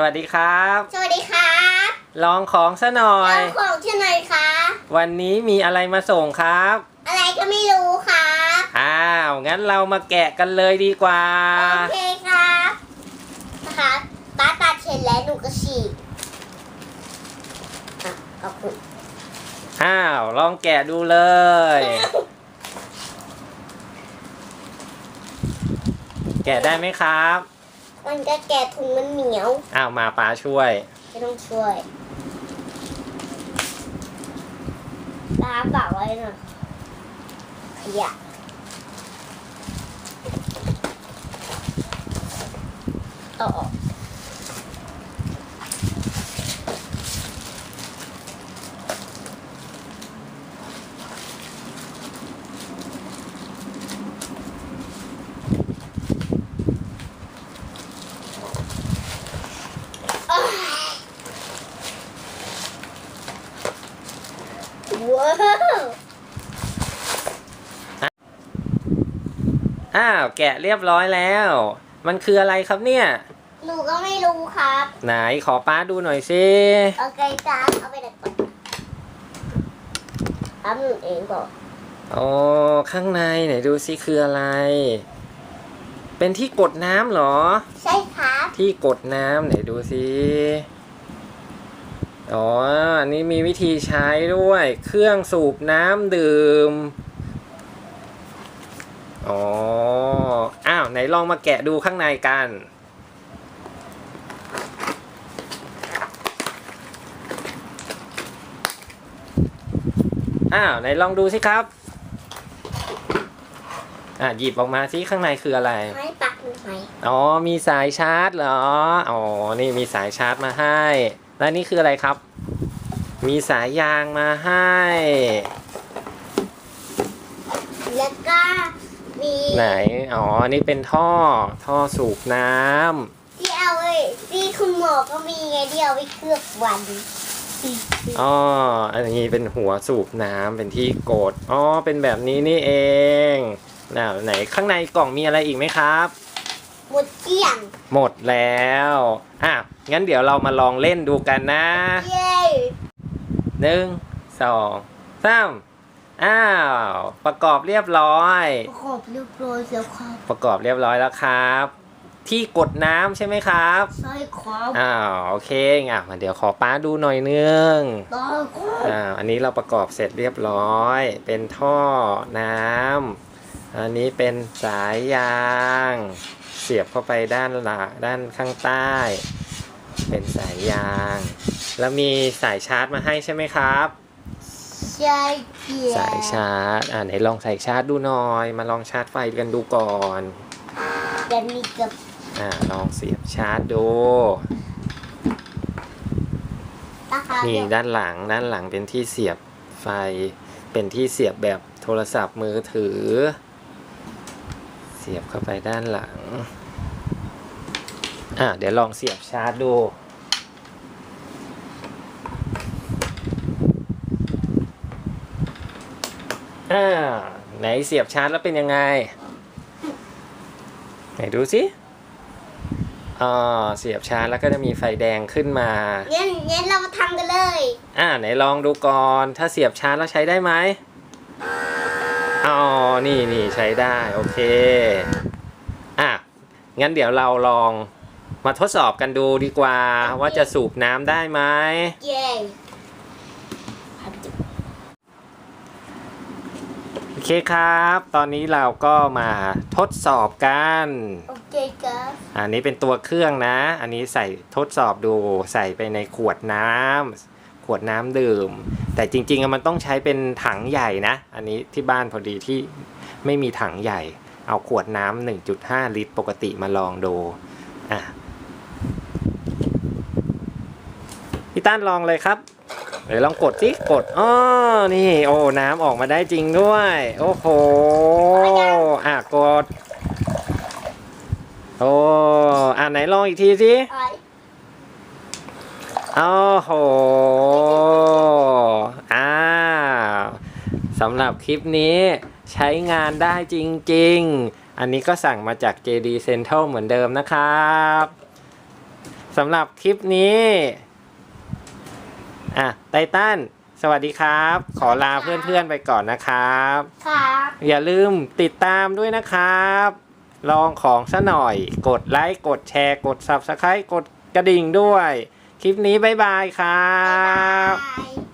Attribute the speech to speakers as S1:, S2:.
S1: สวัสดีครับ
S2: สวัสดีครับ
S1: ลองของซะหน่อย
S2: เจ้าของชื่อหน่อยครับ
S1: วันนี้มีอะไรมาส่งครับ
S2: อะไรก็ไม่รู้ครับ
S1: อ้าวงั้นเรามาแกะกันเลยดีกว่า
S2: โอเคครับนะครับป้าตัดเสร็จแล้วหนูก็ฉีกอะขอบคุณ
S1: อ้าวลองแกะดูเลย แกะได้ไหมครับ
S2: มันก็แกะถุงมันเหนียว
S1: อ้าวมาป้าช่วย
S2: ไม่ต้องช่วยป้าฝากไว้หน่อยขยะเอาออก ว้าว
S1: อ้าวแกะเรียบร้อยแล้ว มันคืออะไรครับเนี่ย
S2: หนูก็ไม่รู้ครับ
S1: ไหนขอป้าดูหน่อยสิ
S2: โอเคจ้าเอาไปไหนก่อนทำหนูเองก่อน
S1: โอ้ข้างในไหนดูสิคืออะไร เป็นที่กดน้ำเหรอ
S2: ใช่ครับ
S1: ที่กดน้ำไหนดูสิ อ๋อ อันนี้มีวิธีใช้ด้วย เครื่องสูบน้ำดื่ม อ๋อ อ้าว ไหนลองมาแกะดูข้างในกัน อ้าว ไหนลองดูสิครับ อะ หยิบออกมาสิข้างในคืออะไร
S2: ให้ปักหนูไหม
S1: อ๋อ มีสายชาร์จเหรอ อ๋อ นี่มีสายชาร์จมาให้ แล้วนี่คืออะไรครับ มีสายยางมาให้
S2: แล้วก็มี
S1: ไหน อ๋อ นี่เป็นท่อ ท่อสูบน้ำ
S2: ที่เอาไว้ที่คุณหมอก็มีไงที่เอาไว้เคลือบวัน
S1: อ๋อ อันนี้เป็นหัวสูบน้ำเป็นที่กด อ๋อ เป็นแบบนี้นี่เองน่าไหนข้างในกล่องมีอะไรอีกไหมครับ
S2: หมดเกลี้ยง
S1: หมดแล้ว อะ งั้นเดี๋ยวเรามาลองเล่นดูกันนะ
S2: เย้
S1: หนึ่งสองสามอ้าว ประกอบเรียบร้อย
S2: ขอบเรียบร้อยแล้วครับ
S1: ประกอบเรียบร้อยแล้วครับ ที่กดน้ำใช่ไหมครับ
S2: ใช่ครับ
S1: อ้าว โอเคอะมาเดี๋ยวขอป้าดูหน่อยนึง
S2: ได้ครับ
S1: อ้าวอันนี้เราประกอบเสร็จเรียบร้อย เป็นท่อน้ำอันนี้เป็นสายยาง เสียบเข้าไปด้านหลังด้านข้างใต้ เป็นสายยาง แล้วมีสายชาร์จมาให้ใช่ไหมครับ
S2: ใช่เกีย
S1: สายชาร์จ อ่าไหนลองใส่ชาร์จดูหน่อย มาลองชาร์จไฟกันดูก่อน
S2: จะมีกับ
S1: อ่าลองเสียบชาร์จดู
S2: นะคะ
S1: นี่ด้านหลังด้านหลังเป็นที่เสียบไฟ เป็นที่เสียบแบบโทรศัพท์มือถือเสียบเข้าไปด้านหลัง อ่าเดี๋ยวลองเสียบชาร์จดูอ่าไหนเสียบชาร์จแล้วเป็นยังไง ไหนดูสิอ่าเสียบชาร์จแล้วก็จะมีไฟแดงขึ้นมา
S2: งั้นงั้นเรามาทำกันเลย
S1: อ่าไหนลองดูก่อน ถ้าเสียบชาร์จแล้วใช้ได้ไหม อ๋อ นี่นี่ใช้ได้ โอเค อะ งั้นเดี๋ยวเราลองมาทดสอบกันดูดีกว่า ว่าจะสูบน้ำได้ไหม
S2: เย้
S1: โอเคครับ ตอนนี้เราก็มาทดสอบกัน
S2: โอเคครับ
S1: อันนี้เป็นตัวเครื่องนะ อันนี้ใส่ทดสอบดูใส่ไปในขวดน้ำ ขวดน้ำดื่ม แต่จริงๆมันต้องใช้เป็นถังใหญ่นะ อันนี้ที่บ้านพอดีที่ไม่มีถังใหญ่ เอาขวดน้ำ1.5 ลิตร ปกติมาลองดูอะพี่ต้านลองเลยครับเดี๋ยวลองกดสิกดอ๋อนี่โอ้น้ำออกมาได้จริงด้วย โอ้โหอะกดโอ้อะไหนลองอีกทีสิ
S2: อ
S1: โอ้โห อ้าวสำหรับคลิปนี้ใช้งานได้จริง ๆ อันนี้ก็สั่งมาจาก JD Central เหมือนเดิมนะครับสำหรับคลิปนี้ อะ ไททันสวัสดีครับ ขอลาเพื่อนๆไปก่อนนะครับ
S2: ครับ
S1: อย่าลืมติดตามด้วยนะครับ ลองของซะหน่อย กดไลค์ กดแชร์ กด Subscribe กดกระดิ่งด้วย คลิปนี้บ๊ายบายครั
S2: บาย